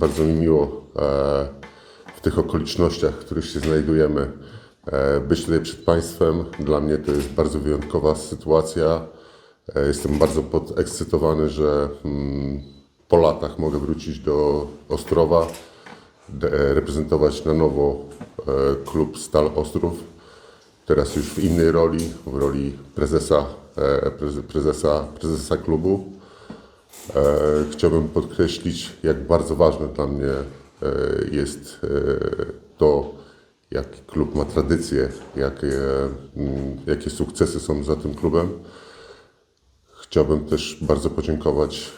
Bardzo mi miło e, w tych okolicznościach, w których się znajdujemy, e, być tutaj przed Państwem. Dla mnie to jest bardzo wyjątkowa sytuacja. E, Jestem bardzo podekscytowany, że mm, po latach mogę wrócić do Ostrowa, reprezentować na nowo klub Stal Ostrów. Teraz już w innej roli, w roli prezesa, preze- prezesa, prezesa klubu. E, Chciałbym podkreślić, jak bardzo ważne dla mnie e, jest e, to, jaki klub ma tradycję, jakie, mm, jakie sukcesy są za tym klubem. Chciałbym też bardzo podziękować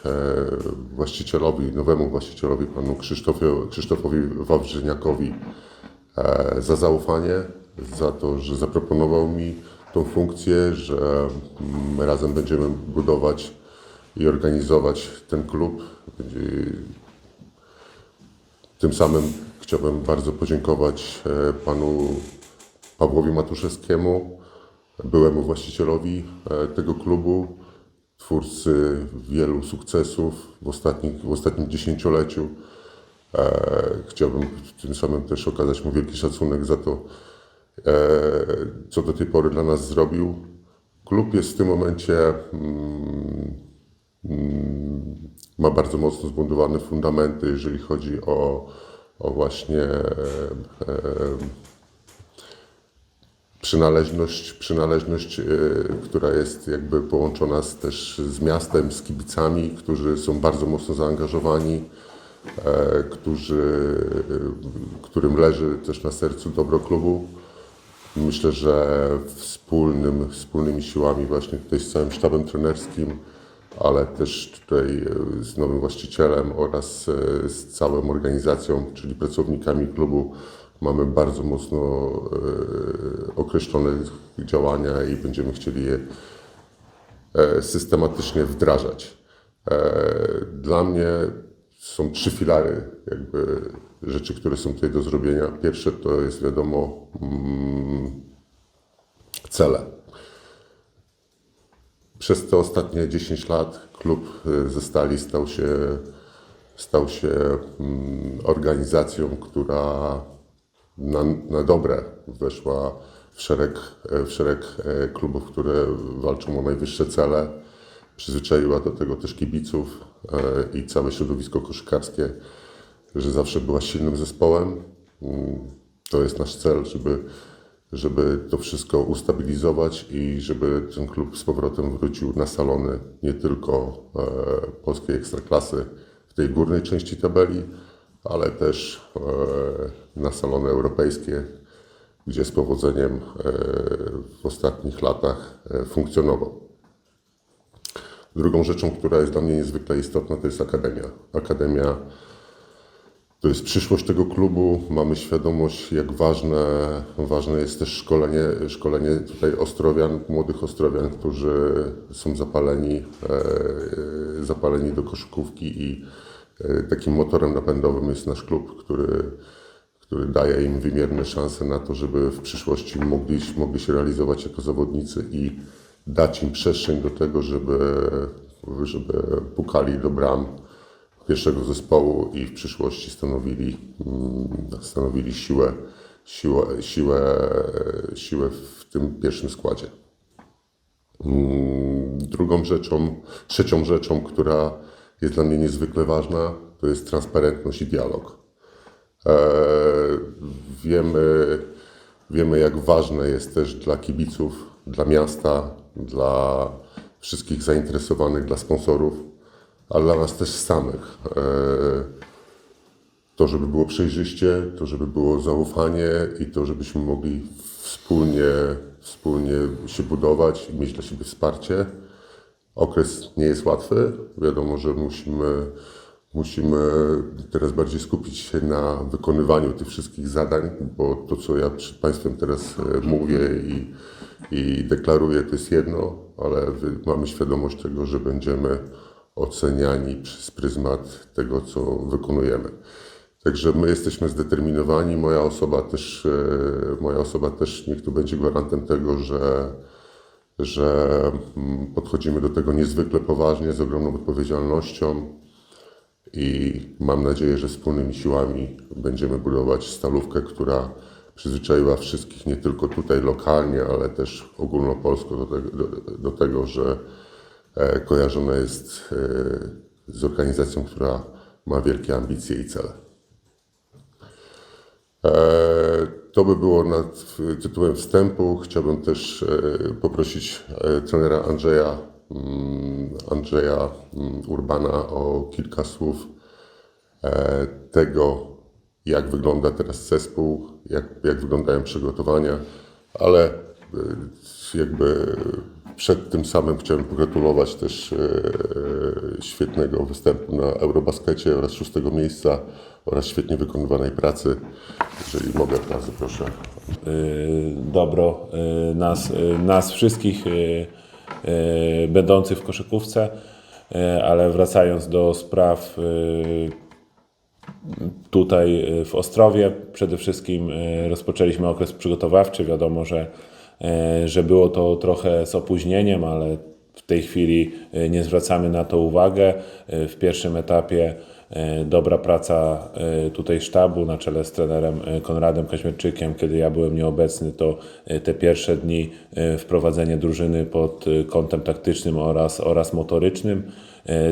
właścicielowi, nowemu właścicielowi, panu Krzysztofowi Wawrzyniakowi za zaufanie, za to, że zaproponował mi tą funkcję, że mm, razem będziemy budować i organizować ten klub. Tym samym chciałbym bardzo podziękować e, panu Pawłowi Matuszewskiemu, byłemu właścicielowi e, tego klubu, twórcy wielu sukcesów w, ostatnich, w ostatnim dziesięcioleciu. E, Chciałbym tym samym też okazać mu wielki szacunek za to, co do tej pory dla nas zrobił. Klub jest w tym momencie, mm, ma bardzo mocno zbudowane fundamenty, jeżeli chodzi o, o właśnie e, przynależność, przynależność e, która jest jakby połączona z, też z miastem, z kibicami, którzy są bardzo mocno zaangażowani, e, którzy, e, którym leży też na sercu dobro klubu. Myślę, że wspólnym, wspólnymi siłami właśnie tutaj z całym sztabem trenerskim, ale też tutaj e, z nowym właścicielem oraz e, z całą organizacją, czyli pracownikami klubu mamy bardzo mocno e, określone działania i będziemy chcieli je systematycznie wdrażać. Dla mnie są trzy filary jakby rzeczy, które są tutaj do zrobienia. Pierwsze to jest wiadomo mm, cele. Przez te ostatnie 10 lat klub y, ze Stali stał się, stał się mm, organizacją, która na, na dobre weszła w szereg, e, w szereg e, klubów, które walczą o najwyższe cele. Przyzwyczaiła do tego też kibiców e, i całe środowisko koszykarskie, że zawsze była silnym zespołem. Mm, To jest nasz cel, żeby, żeby to wszystko ustabilizować i żeby ten klub z powrotem wrócił na salony nie tylko e, polskiej ekstraklasy w tej górnej części tabeli, ale też e, na salony europejskie, gdzie z powodzeniem e, w ostatnich latach funkcjonował. Drugą rzeczą, która jest dla mnie niezwykle istotna, to jest akademia. Akademia to jest przyszłość tego klubu. Mamy świadomość, jak ważne, ważne jest też szkolenie, szkolenie tutaj Ostrowian, młodych Ostrowian, którzy są zapaleni, e, zapaleni do koszykówki i e, takim motorem napędowym jest nasz klub, który, który daje im wymierne szanse na to, żeby w przyszłości mogli, mogli się realizować jako zawodnicy i dać im przestrzeń do tego, żeby, żeby pukali do bram pierwszego zespołu i w przyszłości stanowili, mm, stanowili siłę, siłę, siłę, siłę w tym pierwszym składzie. Mm, Drugą rzeczą, trzecią rzeczą, która jest dla mnie niezwykle ważna, to jest transparentność i dialog. E, Wiemy, wiemy, jak ważne jest też dla kibiców, dla miasta, dla wszystkich zainteresowanych, dla sponsorów, ale dla nas też samych. E, To, żeby było przejrzyście, to, żeby było zaufanie i to, żebyśmy mogli wspólnie, wspólnie się budować i mieć dla siebie wsparcie. Okres nie jest łatwy. Wiadomo, że musimy, musimy teraz bardziej skupić się na wykonywaniu tych wszystkich zadań, bo to, co ja przed Państwem teraz e, mówię i, i deklaruję, to jest jedno, ale mamy świadomość tego, że będziemy oceniani przez pryzmat tego, co wykonujemy. Także my jesteśmy zdeterminowani. Moja osoba też, e, moja osoba też niech tu będzie gwarantem tego, że, że mm, podchodzimy do tego niezwykle poważnie, z ogromną odpowiedzialnością. i mam nadzieję, że wspólnymi siłami będziemy budować stalówkę, która przyzwyczaiła wszystkich nie tylko tutaj lokalnie, ale też ogólnopolsko do tego, do, do tego że kojarzona jest e, z organizacją, która ma wielkie ambicje i cele. E, To by było nad tytułem wstępu. Chciałbym też e, poprosić e, trenera Andrzeja, mm, Andrzeja mm, Urbana o kilka słów e, tego, jak wygląda teraz zespół, jak, jak wyglądają przygotowania, ale e, jakby przed tym samym chciałem pogratulować też e, świetnego występu na Eurobaskecie oraz szóstego miejsca oraz świetnie wykonywanej pracy. Jeżeli mogę, bardzo proszę. y, dobro nas, nas wszystkich będących w koszykówce, ale wracając do spraw tutaj w Ostrowie, przede wszystkim rozpoczęliśmy okres przygotowawczy. Wiadomo, że, że było to trochę z opóźnieniem, ale w tej chwili y, nie zwracamy na to uwagę. Y, W pierwszym etapie dobra praca tutaj sztabu na czele z trenerem Konradem Kaźmierczykiem. Kiedy ja byłem nieobecny, to te pierwsze dni wprowadzenie drużyny pod kątem taktycznym oraz, oraz motorycznym.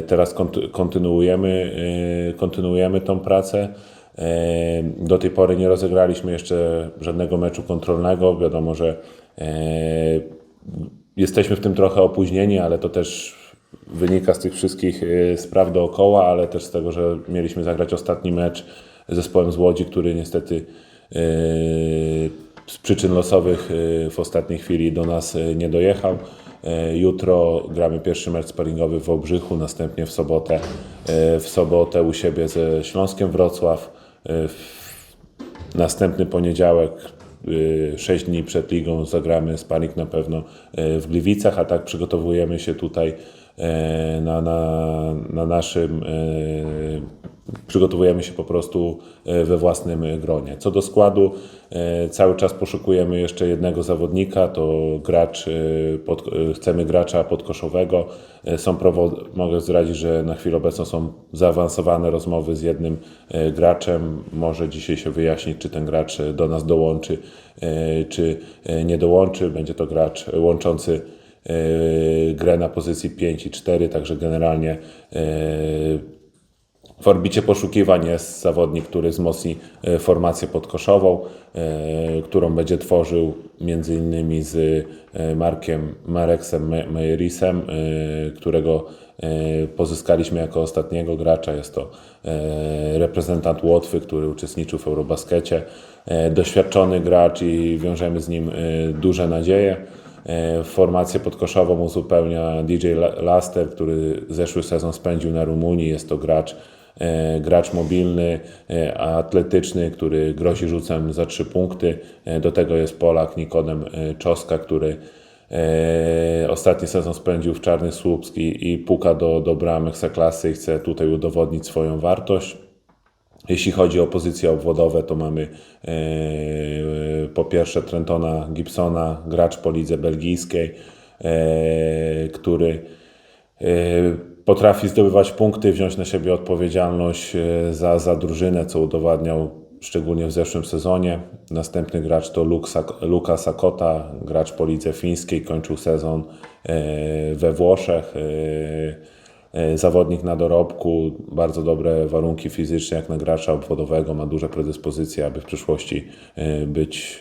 Teraz konty- kontynuujemy, kontynuujemy tą pracę. E, Do tej pory nie rozegraliśmy jeszcze żadnego meczu kontrolnego. Wiadomo, że e, jesteśmy w tym trochę opóźnieni, ale to też wynika z tych wszystkich e, spraw dookoła, ale też z tego, że mieliśmy zagrać ostatni mecz z zespołem z Łodzi, który niestety e, z przyczyn losowych e, w ostatniej chwili do nas e, nie dojechał. E, Jutro gramy pierwszy mecz sparingowy w Wałbrzychu, następnie w sobotę, e, w sobotę u siebie ze Śląskiem Wrocław. E, Następny poniedziałek, 6 dni przed ligą, zagramy sparing na pewno y, w Gliwicach, a tak przygotowujemy się tutaj y, na, na, na naszym. Przygotowujemy się po prostu y, we własnym gronie. Co do składu, y, cały czas poszukujemy jeszcze jednego zawodnika. To gracz, y, pod, chcemy gracza podkoszowego. Są mogę zdradzić, że na chwilę obecną są zaawansowane rozmowy z jednym graczem. Może dzisiaj się wyjaśnić, czy ten gracz do nas dołączy, czy nie dołączy. Będzie to gracz łączący grę na pozycji 5 i 4, także generalnie w orbicie poszukiwań jest zawodnik, który wzmocni e, formację podkoszową, e, którą będzie tworzył innymi z e, Markiem Mareksem Me- Mejerisem, e, którego pozyskaliśmy jako ostatniego gracza. Jest to reprezentant Łotwy, który uczestniczył w Eurobaskecie. Doświadczony gracz i wiążemy z nim duże nadzieje. Formację podkoszową uzupełnia DJ La- Laster, który zeszły sezon spędził na Rumunii. Jest to gracz, gracz mobilny, e, atletyczny, który grozi rzucem za trzy punkty. E, Do tego jest Polak Nikodem e, Czoska, który e, ostatni sezon spędził w Czarny Słupski i puka do, do bram Ekstraklasy i chce tutaj udowodnić swoją wartość. Jeśli chodzi o pozycje obwodowe, to mamy e, po pierwsze Trentona Gibsona, gracz po lidze belgijskiej, e, który e, potrafi zdobywać punkty, wziąć na siebie odpowiedzialność e, za, za drużynę, co udowadniał szczególnie w zeszłym sezonie. Następny gracz to Luka Sakota, gracz po lidze fińskiej, kończył sezon e, we Włoszech. e, Zawodnik na dorobku, bardzo dobre warunki fizyczne jak na gracza obwodowego, ma duże predyspozycje, aby w przyszłości być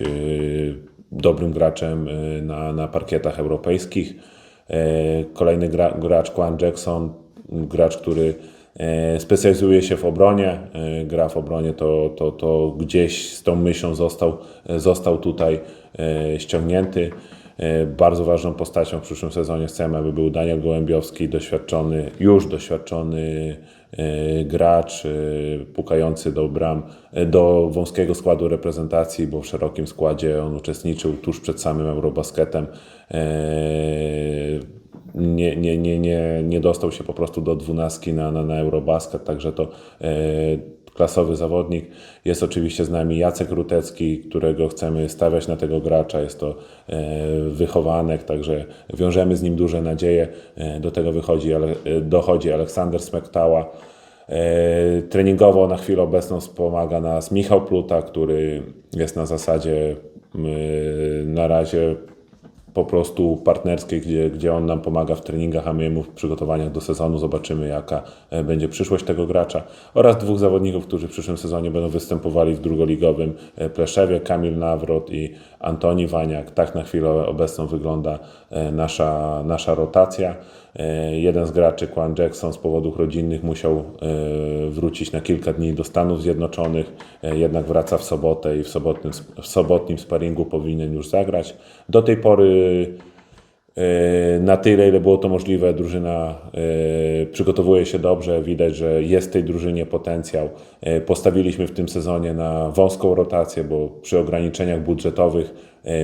dobrym graczem na, na parkietach europejskich. E, Kolejny gra, gracz, Quan Jackson, gracz, który e, specjalizuje się w obronie, e, gra w obronie, to, to, to gdzieś z tą myślą został, został tutaj ściągnięty. E, Bardzo ważną postacią w przyszłym sezonie chcemy, aby był Daniel Gołębiowski, doświadczony, już doświadczony e, gracz, e, pukający do bram, do wąskiego składu reprezentacji, bo w szerokim składzie on uczestniczył tuż przed samym Eurobasketem. Nie, nie, nie, nie, nie dostał się po prostu do dwunastki na, na, na Eurobasket, także to klasowy zawodnik. Jest oczywiście z nami Jacek Rutecki, którego chcemy stawiać na tego gracza. Jest to e, wychowanek, także wiążemy z nim duże nadzieje. E, do tego wychodzi, e, dochodzi Aleksander Smektała, Treningowo na chwilę obecną wspomaga nas Michał Pluta, który jest na zasadzie na razie po prostu partnerskiej, gdzie, gdzie on nam pomaga w treningach, a my mu w przygotowaniach do sezonu zobaczymy, jaka e, będzie przyszłość tego gracza. Oraz dwóch zawodników, którzy w przyszłym sezonie będą występowali w drugoligowym e, Pleszewie, Kamil Nawrot i Antoni Waniak. Tak na chwilę obecną wygląda e, nasza, nasza rotacja. E, Jeden z graczy, Quan Jackson, z powodów rodzinnych musiał e, wrócić na kilka dni do Stanów Zjednoczonych, e, jednak wraca w sobotę i w sobotnim, w sobotnim sparingu powinien już zagrać. Do tej pory na tyle, ile było to możliwe, drużyna przygotowuje się dobrze. Widać, że jest w tej drużynie potencjał. Postawiliśmy w tym sezonie na wąską rotację, bo przy ograniczeniach budżetowych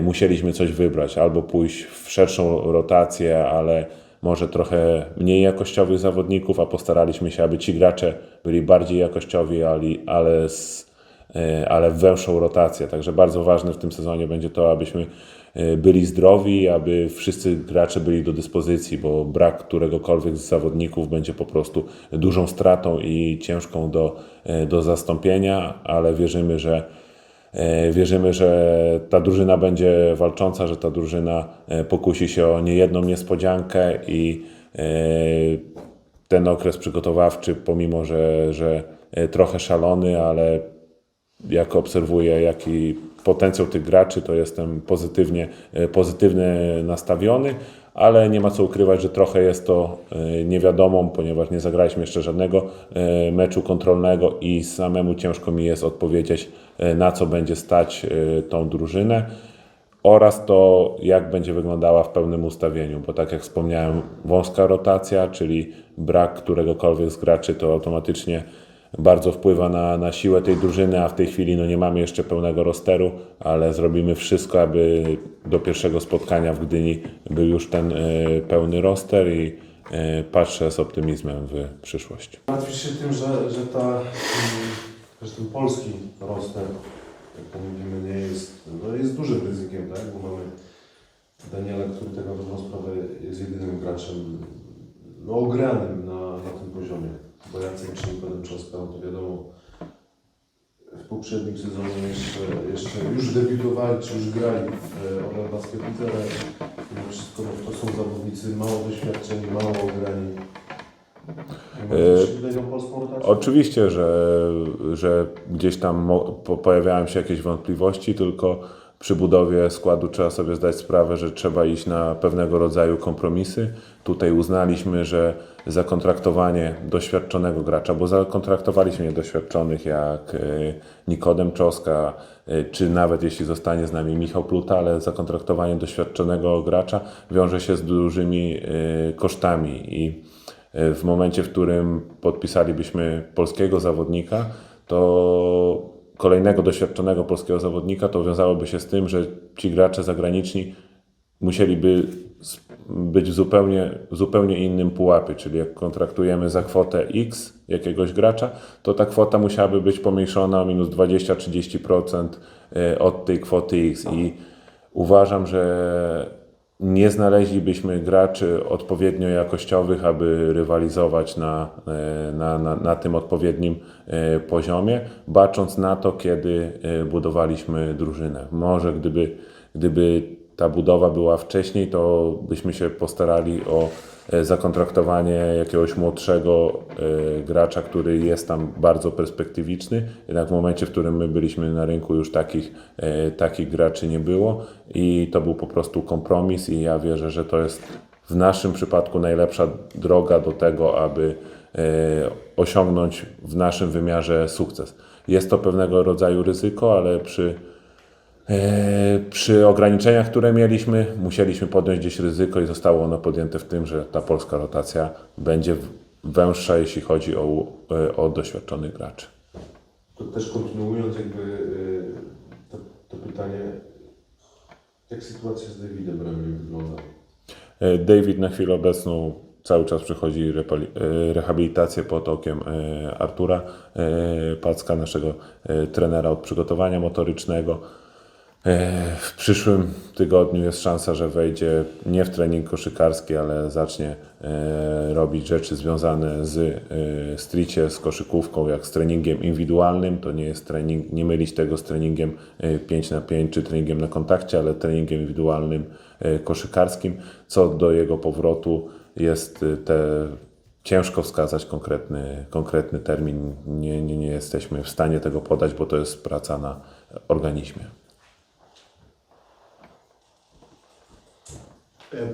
musieliśmy coś wybrać. Albo pójść w szerszą rotację, ale może trochę mniej jakościowych zawodników, a postaraliśmy się, aby ci gracze byli bardziej jakościowi, ale, z e, ale w węższą rotację. Także bardzo ważne w tym sezonie będzie to, abyśmy e, byli zdrowi, aby wszyscy gracze byli do dyspozycji, bo brak któregokolwiek z zawodników będzie po prostu dużą stratą i ciężką do, e, do zastąpienia, ale wierzymy, że Wierzymy, że ta drużyna będzie walcząca, że ta drużyna e, pokusi się o niejedną niespodziankę i e, ten okres przygotowawczy, pomimo że, że e, trochę szalony, ale jak obserwuję, jaki potencjał tych graczy, to jestem pozytywnie, e, pozytywnie nastawiony, ale nie ma co ukrywać, że trochę jest to e, niewiadomą, ponieważ nie zagraliśmy jeszcze żadnego e, meczu kontrolnego i samemu ciężko mi jest odpowiedzieć, e, na co będzie stać e, tą drużynę oraz to, jak będzie wyglądała w pełnym ustawieniu, bo tak jak wspomniałem, wąska rotacja, czyli brak któregokolwiek z graczy, to automatycznie bardzo wpływa na, na siłę tej drużyny, a w tej chwili no, nie mamy jeszcze pełnego rosteru, ale zrobimy wszystko, aby do pierwszego spotkania w Gdyni był już ten e, pełny roster i e, patrzę z optymizmem w przyszłość. Martwisz się tym, że, że ta, mm, ten polski roster, jak to mówimy, nie jest, no jest dużym ryzykiem, tak? Bo mamy Daniela, który tak na dobrą sprawę jest jedynym graczem no, ogranym na, na tym poziomie. Bo Jacek czy Trzoska, no to wiadomo, w poprzednim sezonie jeszcze, jeszcze już debiutowali, czy już grali w e, Orlen Basket Lidze, ale mimo wszystko no, to są zawodnicy mało doświadczeni, mało ograni. E? Oczywiście, że, że gdzieś tam pojawiają się jakieś wątpliwości, tylko przy budowie składu trzeba sobie zdać sprawę, że trzeba iść na pewnego rodzaju kompromisy. Tutaj uznaliśmy, że zakontraktowanie doświadczonego gracza, bo zakontraktowaliśmy niedoświadczonych jak e, Nikodem Czoska, e, czy nawet jeśli zostanie z nami Michał Pluta, ale zakontraktowanie doświadczonego gracza wiąże się z dużymi e, kosztami i w momencie, w którym podpisalibyśmy polskiego zawodnika, to kolejnego doświadczonego polskiego zawodnika, to wiązałoby się z tym, że ci gracze zagraniczni musieliby być w zupełnie, zupełnie innym pułapie, czyli jak kontraktujemy za kwotę X jakiegoś gracza, to ta kwota musiałaby być pomniejszona o minus 20-30% e, od tej kwoty X. I uważam, że nie znaleźlibyśmy graczy odpowiednio jakościowych, aby rywalizować na, e, na, na, na tym odpowiednim e, poziomie, bacząc na to, kiedy e, budowaliśmy drużynę. Może gdyby, gdyby ta budowa była wcześniej, to byśmy się postarali o zakontraktowanie jakiegoś młodszego e, gracza, który jest tam bardzo perspektywiczny. Jednak w momencie, w którym my byliśmy na rynku, już takich, e, takich graczy nie było i to był po prostu kompromis i ja wierzę, że to jest w naszym przypadku najlepsza droga do tego, aby e, osiągnąć w naszym wymiarze sukces. Jest to pewnego rodzaju ryzyko, ale przy E, Przy ograniczeniach, które mieliśmy, musieliśmy podjąć gdzieś ryzyko i zostało ono podjęte w tym, że ta polska rotacja będzie węższa, jeśli chodzi o, e, o doświadczonych graczy. To też kontynuując jakby y, to, to pytanie, jak sytuacja z Davidem Remley wygląda? E, David na chwilę obecną cały czas przechodzi e, rehabilitację pod okiem e, Artura e, Packa, naszego e, trenera od przygotowania motorycznego. E, W przyszłym tygodniu jest szansa, że wejdzie nie w trening koszykarski, ale zacznie e, robić rzeczy związane z e, stricie, z koszykówką, jak z treningiem indywidualnym. To nie jest trening, nie mylić tego z treningiem e, 5 na 5 czy treningiem na kontakcie, ale treningiem indywidualnym koszykarskim. Co do jego powrotu jest te Ciężko wskazać konkretny, konkretny termin. Nie, nie, nie jesteśmy w stanie tego podać, bo to jest praca na organizmie.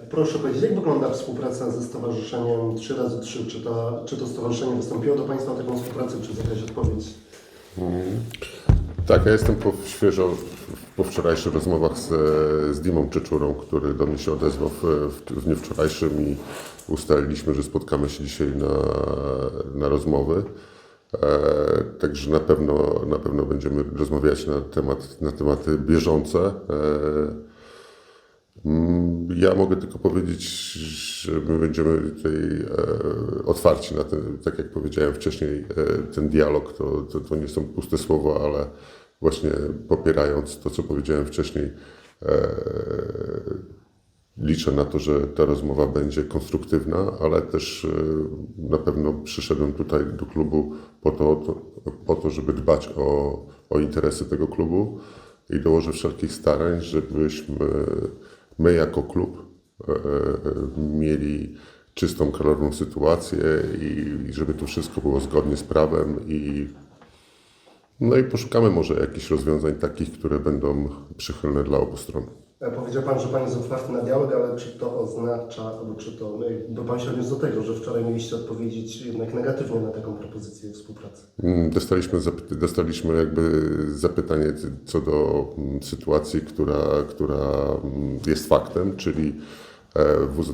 Proszę powiedzieć, jak wygląda współpraca ze Stowarzyszeniem 3 razy 3 Czy, ta, czy to stowarzyszenie wystąpiło do Państwa o taką współpracę, czy jest jakaś odpowiedź? Tak, ja jestem po, świeżo po wczorajszych rozmowach z, z Dimą Czeczurą, który do mnie się odezwał w, w, w dniu wczorajszym i ustaliliśmy, że spotkamy się dzisiaj na, na rozmowy. E, także na pewno, na pewno będziemy rozmawiać na, temat, na tematy bieżące. E, Ja mogę tylko powiedzieć, że my będziemy tutaj e, otwarci na ten, tak jak powiedziałem wcześniej, e, ten dialog to, to, to nie są puste słowa, ale właśnie popierając to, co powiedziałem wcześniej, e, liczę na to, że ta rozmowa będzie konstruktywna, ale też na pewno przyszedłem tutaj do klubu po to, to, po to żeby dbać o, o interesy tego klubu i dołożę wszelkich starań, żebyśmy my jako klub e, e, mieli czystą, klarowną sytuację i i żeby to wszystko było zgodnie z prawem i no i poszukamy może jakichś rozwiązań takich, które będą przychylne dla obu stron. E, Powiedział Pan, że Pan jest otwarty na dialog, ale czy to oznacza, albo czy to, no, bo Pan się odniósł do tego, że wczoraj mieliście odpowiedzieć jednak negatywnie na taką propozycję współpracy. Mm, Dostaliśmy, dostaliśmy jakby zapytanie co do mm, sytuacji, która, która mm, jest faktem, czyli e, WZ e,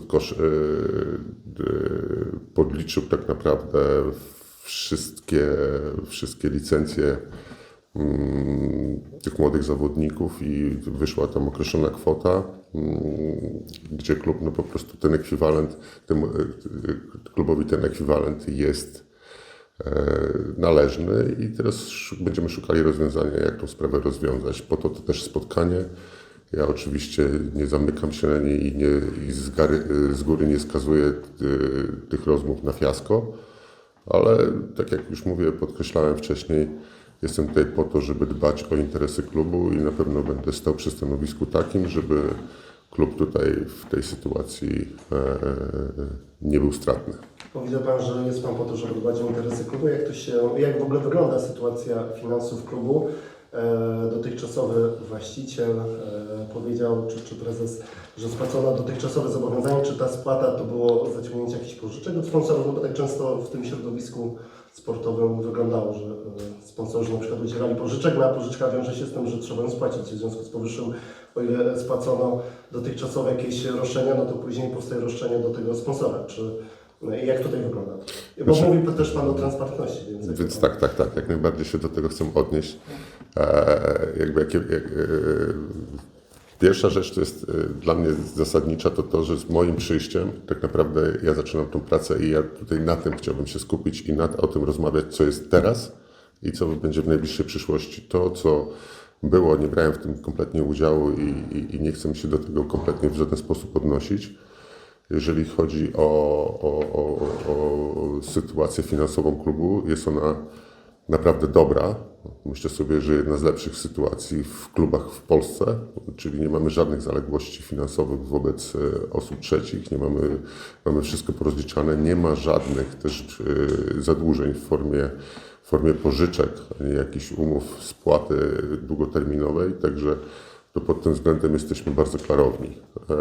podliczył tak naprawdę wszystkie, wszystkie licencje tych młodych zawodników i wyszła tam określona kwota, mm, gdzie klub no po prostu ten ekwiwalent, tym, e, klubowi ten ekwiwalent jest e, należny i teraz będziemy szukali rozwiązania, jak tą sprawę rozwiązać. Po to to też spotkanie. Ja oczywiście nie zamykam się na niej i, nie, i z, gary, z góry nie skazuję y, tych rozmów na fiasko, ale tak jak już mówię, podkreślałem wcześniej, jestem tutaj po to, żeby dbać o interesy klubu i na pewno będę stał przy stanowisku takim, żeby klub tutaj w tej sytuacji e, nie był stratny. Powiedział Pan, że jest Pan po to, żeby dbać o interesy klubu. Jak to się, jak w ogóle wygląda sytuacja finansów klubu? E, dotychczasowy właściciel e, powiedział, czy, czy prezes, że spłacono dotychczasowe zobowiązanie, czy ta spłata to było zaciągnięcie jakichś pożyczek od sponsorów, no bo tak często w tym środowisku sportowym wyglądało, że e, sponsorzy na przykład udzielali pożyczek, no a pożyczka wiąże się z tym, że trzeba ją spłacić. W związku z powyższym, o ile spłacono dotychczasowe jakieś roszczenia, no to później powstaje roszczenie do tego sponsora. Czy no i jak tutaj wygląda? Bo Znaczy- mówi też Pan o transparentności, więc... Więc tak, tak, tak, jak najbardziej się do tego chcę odnieść. E, jakby jakie, jak, e, pierwsza rzecz, to jest e, dla mnie zasadnicza, to to, że z moim przyjściem tak naprawdę ja zaczynam tą pracę i ja tutaj na tym chciałbym się skupić i nad, o tym rozmawiać, co jest teraz i co będzie w najbliższej przyszłości. To, co było, nie brałem w tym kompletnie udziału i, i, i nie chcę się do tego kompletnie w żaden sposób odnosić. Jeżeli chodzi o, o, o, o sytuację finansową klubu, jest ona naprawdę dobra. Myślę sobie, że jedna z lepszych sytuacji w klubach w Polsce, czyli nie mamy żadnych zaległości finansowych wobec e, osób trzecich, nie mamy, mamy wszystko porozliczane, nie ma żadnych też e, zadłużeń w formie, w formie pożyczek, jakichś umów spłaty długoterminowej, także to pod tym względem jesteśmy bardzo klarowni. E,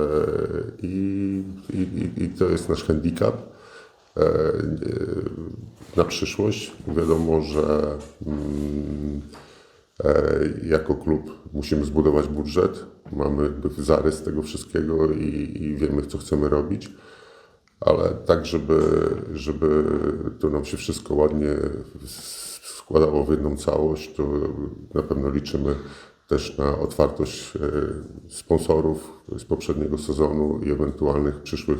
I, i, i- to jest nasz handicap na przyszłość. Wiadomo, że mm, e, jako klub musimy zbudować budżet, mamy jakby zarys tego wszystkiego i, i wiemy, co chcemy robić, ale tak, żeby, żeby to nam się wszystko ładnie składało w jedną całość, to na pewno liczymy też na otwartość e, sponsorów z poprzedniego sezonu i ewentualnych przyszłych,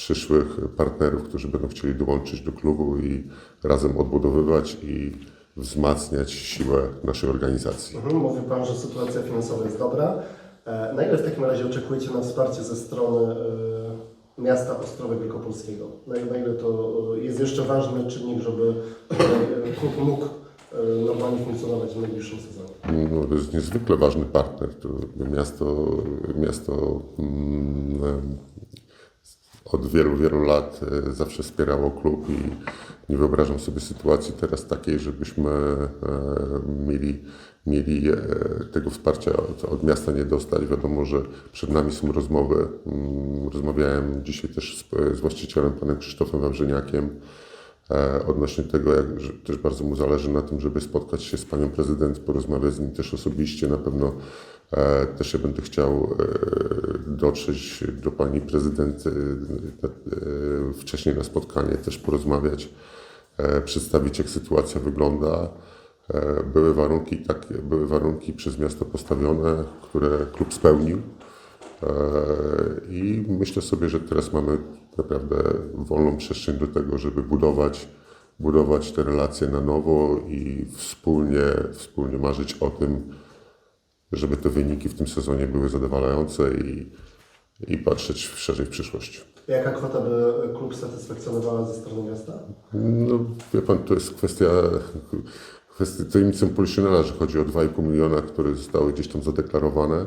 przyszłych partnerów, którzy będą chcieli dołączyć do klubu i razem odbudowywać i, wzmacniać siłę naszej organizacji. Mhm, Mówił Pan, że sytuacja finansowa jest dobra. E, Na ile w takim razie oczekujecie na wsparcie ze strony e, miasta Ostrowa Wielkopolskiego? Na ile, na ile to e, jest jeszcze ważny czynnik, żeby e, klub mógł e, normalnie funkcjonować w najbliższym sezonie? No, to jest niezwykle ważny partner. To miasto, miasto mm, od wielu, wielu lat e, zawsze wspierało klub i nie wyobrażam sobie sytuacji teraz takiej, żebyśmy e, mieli, mieli e, tego wsparcia od, od miasta nie dostać. Wiadomo, że przed nami są rozmowy. Mm, Rozmawiałem dzisiaj też z, z właścicielem, panem Krzysztofem Wawrzyniakiem, odnośnie tego, jak, że też bardzo mu zależy na tym, żeby spotkać się z panią prezydent, porozmawiać z nim też osobiście. Na pewno też ja będę chciał e, dotrzeć do pani prezydent e, e, wcześniej na spotkanie, też porozmawiać, e, przedstawić jak sytuacja wygląda. E, Były warunki, tak, były warunki przez miasto postawione, które klub spełnił. E, I myślę sobie, że teraz mamy naprawdę wolną przestrzeń do tego, żeby budować, budować te relacje na nowo i wspólnie, wspólnie marzyć o tym, żeby te wyniki w tym sezonie były zadowalające i, i patrzeć szerzej w przyszłość. Jaka kwota by klub satysfakcjonowała ze strony miasta? No, wie pan, to jest kwestia, kwestia tajemnicą Poliszynela, że chodzi o 2,5 miliona, które zostały gdzieś tam zadeklarowane.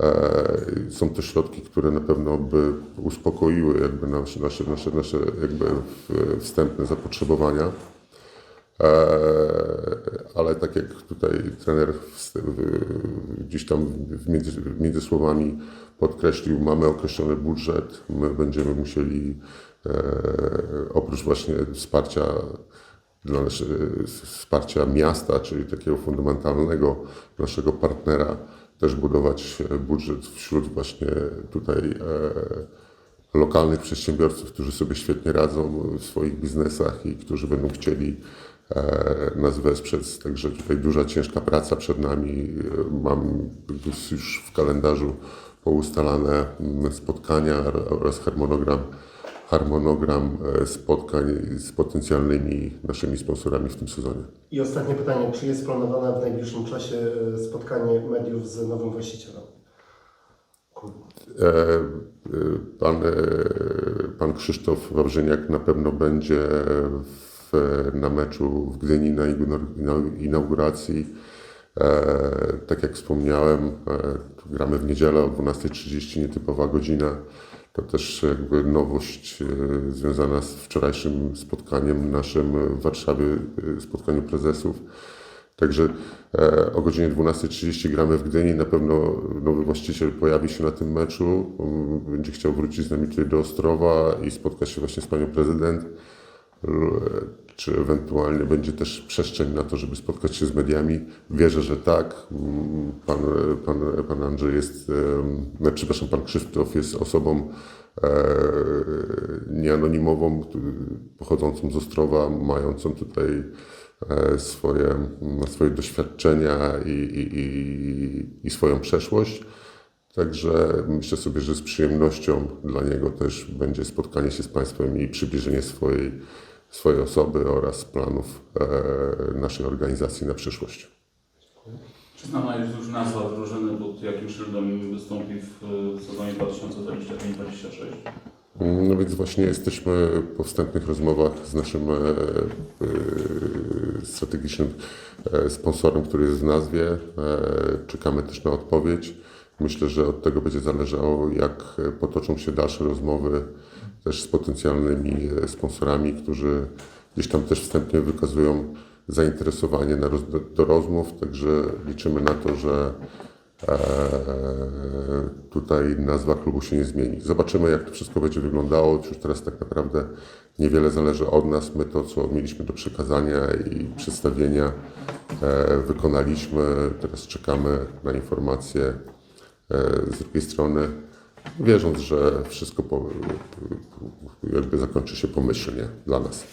E, Są to środki, które na pewno by uspokoiły jakby nasze, nasze, nasze, nasze jakby w- wstępne zapotrzebowania. E, Ale tak jak tutaj trener gdzieś tam między, między słowami podkreślił, mamy określony budżet, my będziemy musieli e, oprócz właśnie wsparcia dla nasze, wsparcia miasta, czyli takiego fundamentalnego naszego partnera, też budować budżet wśród właśnie tutaj e, lokalnych przedsiębiorców, którzy sobie świetnie radzą w swoich biznesach i którzy będą chcieli nas wesprzeć. Także tutaj duża, ciężka praca przed nami. E, Mam już w kalendarzu poustalane mm, spotkania oraz harmonogram, harmonogram e, spotkań z potencjalnymi naszymi sponsorami w tym sezonie. I ostatnie pytanie, czy jest planowane w najbliższym czasie e, spotkanie mediów z nowym właścicielem? E, e, Pan, e, pan Krzysztof Wawrzyniak na pewno będzie w, na meczu w Gdyni na inaugur- na inauguracji. E, tak jak wspomniałem, e, gramy w niedzielę o 12.30, nietypowa godzina. To też jakby nowość e, związana z wczorajszym spotkaniem naszym w Warszawie, spotkaniu prezesów. Także o godzinie 12.30 gramy w Gdyni. Na pewno nowy właściciel pojawi się na tym meczu. Będzie chciał wrócić z nami tutaj do Ostrowa i spotkać się właśnie z panią prezydent. Czy ewentualnie będzie też przestrzeń na to, żeby spotkać się z mediami? Wierzę, że tak. Pan, pan, pan Andrzej jest, no, przepraszam, pan Krzysztof jest osobą e, nieanonimową, pochodzącą z Ostrowa, mającą tutaj e, swoje, swoje doświadczenia i, i, i, i swoją przeszłość. Także myślę sobie, że z przyjemnością dla niego też będzie spotkanie się z Państwem i przybliżenie swojej, swojej osoby oraz planów e, naszej organizacji na przyszłość. Czy znana jest już nazwa drużyny, pod jakim szyldem wystąpi w e, sezonie 2025-2026? No więc właśnie jesteśmy po wstępnych rozmowach z naszym e, strategicznym sponsorem, który jest w nazwie. Czekamy też na odpowiedź. Myślę, że od tego będzie zależało, jak potoczą się dalsze rozmowy też z potencjalnymi e, sponsorami, którzy gdzieś tam też wstępnie wykazują zainteresowanie na do, rozmów. Także liczymy na to, że e, tutaj nazwa klubu się nie zmieni. Zobaczymy, jak to wszystko będzie wyglądało. Już teraz tak naprawdę niewiele zależy od nas. My to, co mieliśmy do przekazania i przedstawienia, e, wykonaliśmy. Teraz czekamy na informacje z drugiej strony, wierząc, że wszystko po, jakby zakończy się pomyślnie dla nas.